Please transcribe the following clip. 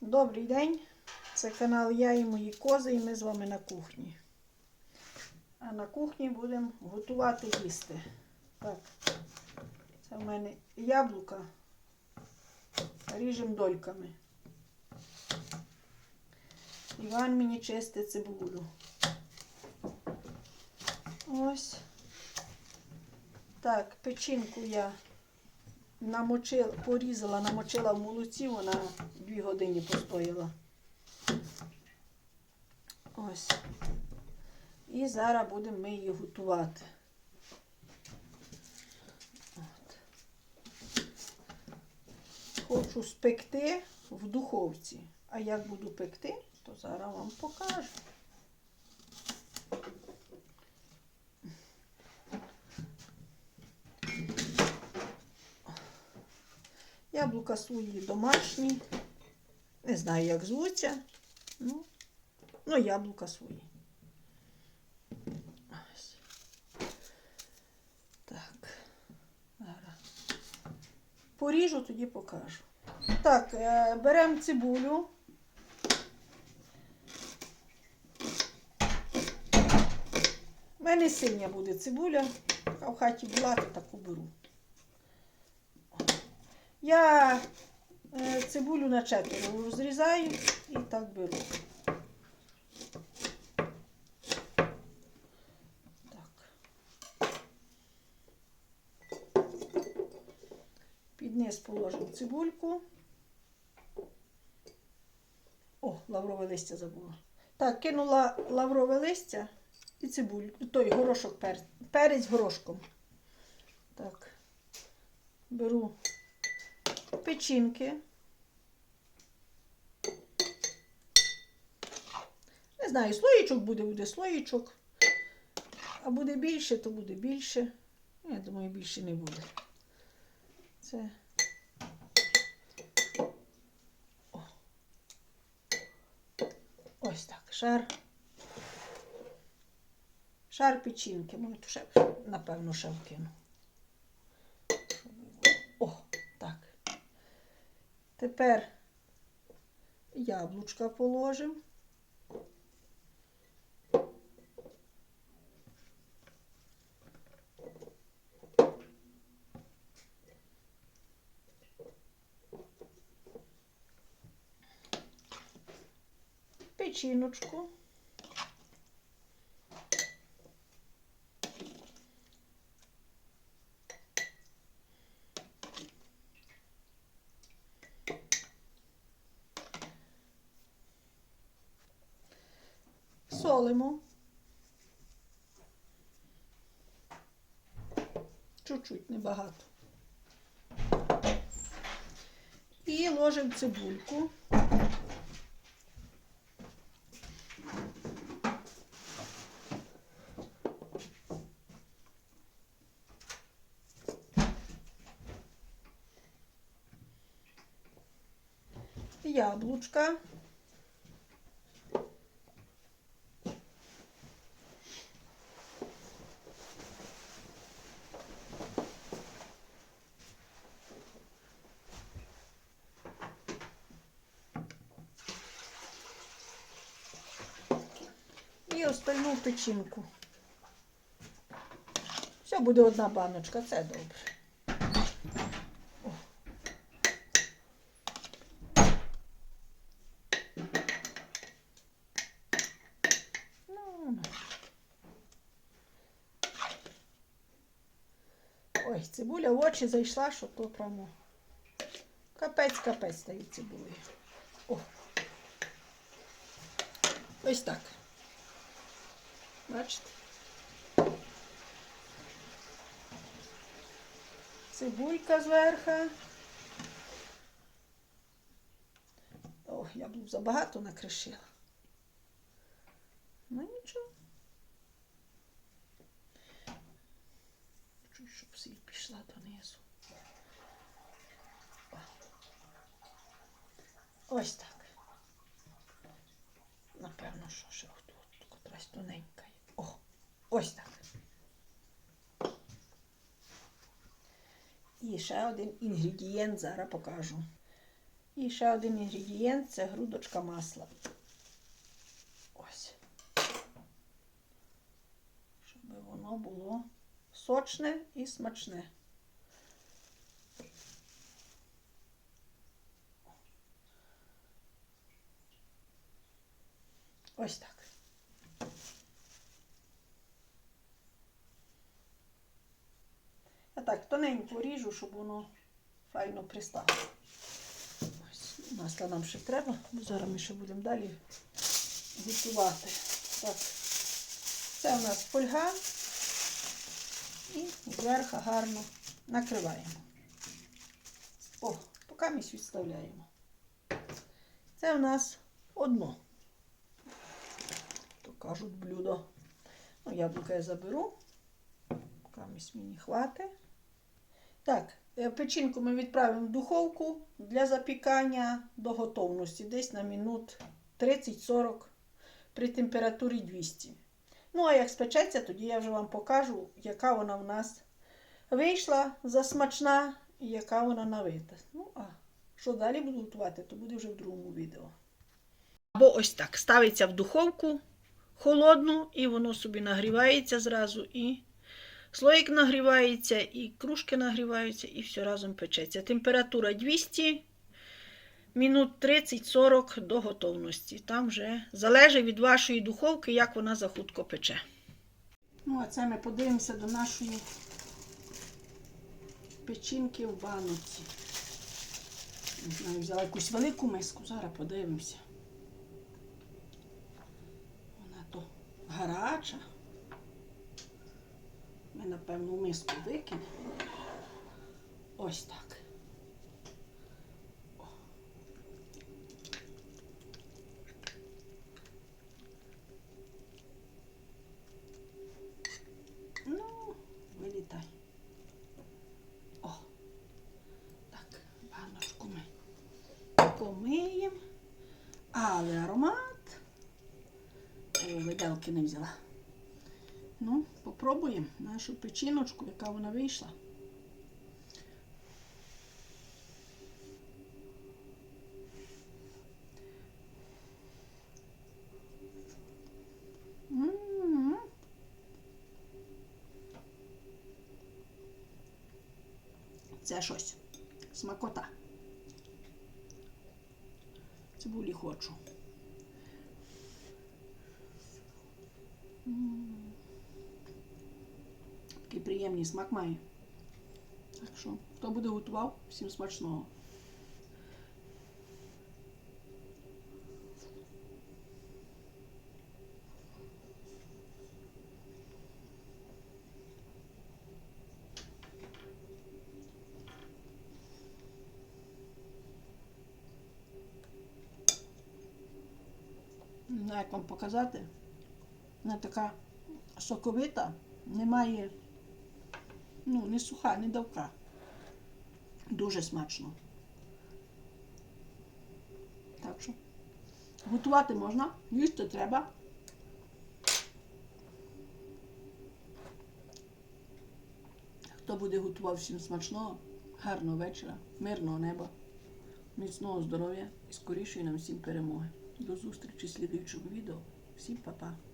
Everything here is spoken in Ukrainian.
Добрий день. Це канал Я і мої кози, і ми з вами на кухні. А на кухні будемо готувати їсти. Так, це в мене яблука. Ріжемо дольками. Іван мені чистить цибулю. Ось. Так, печінку я намочила, порізала, намочила в молоці, вона дві години постояла. Ось. І зараз будемо ми її готувати. От. Хочу спекти в духовці. А як буду пекти, то зараз вам покажу. Яблука свої домашні. Не знаю, як звуться. Ну, ну яблука свої. Так. Зараз. Поріжу, тоді покажу. Так, е, беремо цибулю. У мене синя буде цибуля, а в хаті була, то таку беру. Я е, цибулю на четверо розрізаю і так беру. Так. Під низ положимо цибульку. О, лаврове листя забула. Так, кинула лаврове листя і цибулю. Той горошок перець. Перець горошком. Так. Беру печінки. Не знаю, слоїчок буде, буде слоїчок. А буде більше, то буде більше. Я думаю, більше не буде. Це. О. Ось так. Шар. Шар печінки. Може, ще, напевно, ще вкину. О, так. Тепер яблучка положимо. Печіночку. Солимо. Чуть-чуть, небагато. І ложимо цибульку. Яблучка. Остальну печінку. Все буде одна баночка, це добре. Ну, ну. Ой, цибуля в очі зайшла, що то прямо. Капець, капець стає цибулею. Ось так. Бачите? Цибулька зверху. О, я б забагато накришила. Ну нічого. Хочу, щоб сіль пішла донизу. О. Ось так. Напевно, що ще тут котрась тоненька ось так. І ще один інгредієнт зараз покажу. І ще один інгредієнт це грудочка масла. Ось. Щоб воно було сочне і смачне. Ось так. Так тоненько ріжу, щоб воно файно пристало. Ось, масла нам ще треба, бо зараз ми ще будемо далі готувати. Так. Це у нас фольга. І зверху гарно накриваємо. О, поки ми відставляємо. Це у нас одно. То кажуть блюдо. Ну, яблука я заберу. Камість мені хватить. Так, е, печінку ми відправимо в духовку для запікання до готовності. Десь на минут 30-40 при температурі 200. Ну, а як спечеться, тоді я вже вам покажу, яка вона в нас вийшла засмачна і яка вона на вигляд. Ну, а що далі буду готувати, то буде вже в другому відео. Або ось так. Ставиться в духовку холодну, і воно собі нагрівається зразу. і Слоїк нагрівається, і кружки нагріваються, і все разом печеться. Температура 200, мінут 30-40 до готовності. Там вже залежить від вашої духовки, як вона захутко пече. Ну, а це ми подивимося до нашої печінки в баноці. Не знаю, взяла якусь велику миску, зараз подивимося. Вона то гаряча. Ми, напевно, в миску викинемо. Ось так. Ну, вилітай. О. Так, баночку ми помиємо. Але аромат. О, виделки не взяла. Ну, попробуємо нашу печіночку, яка вона вийшла. Це щось. Смакота. Цибулі хочу. М. приємний смак має. Так що, хто буде готував, всім смачного. Не знаю, як вам показати. Вона така соковита, немає Ну, не суха, не давка. Дуже смачно. Так що готувати можна, їсти треба. Хто буде готував всім смачного, гарного вечора, мирного неба, міцного здоров'я і скорішої нам всім перемоги. До зустрічі в слідуючому відео. Всім па-па!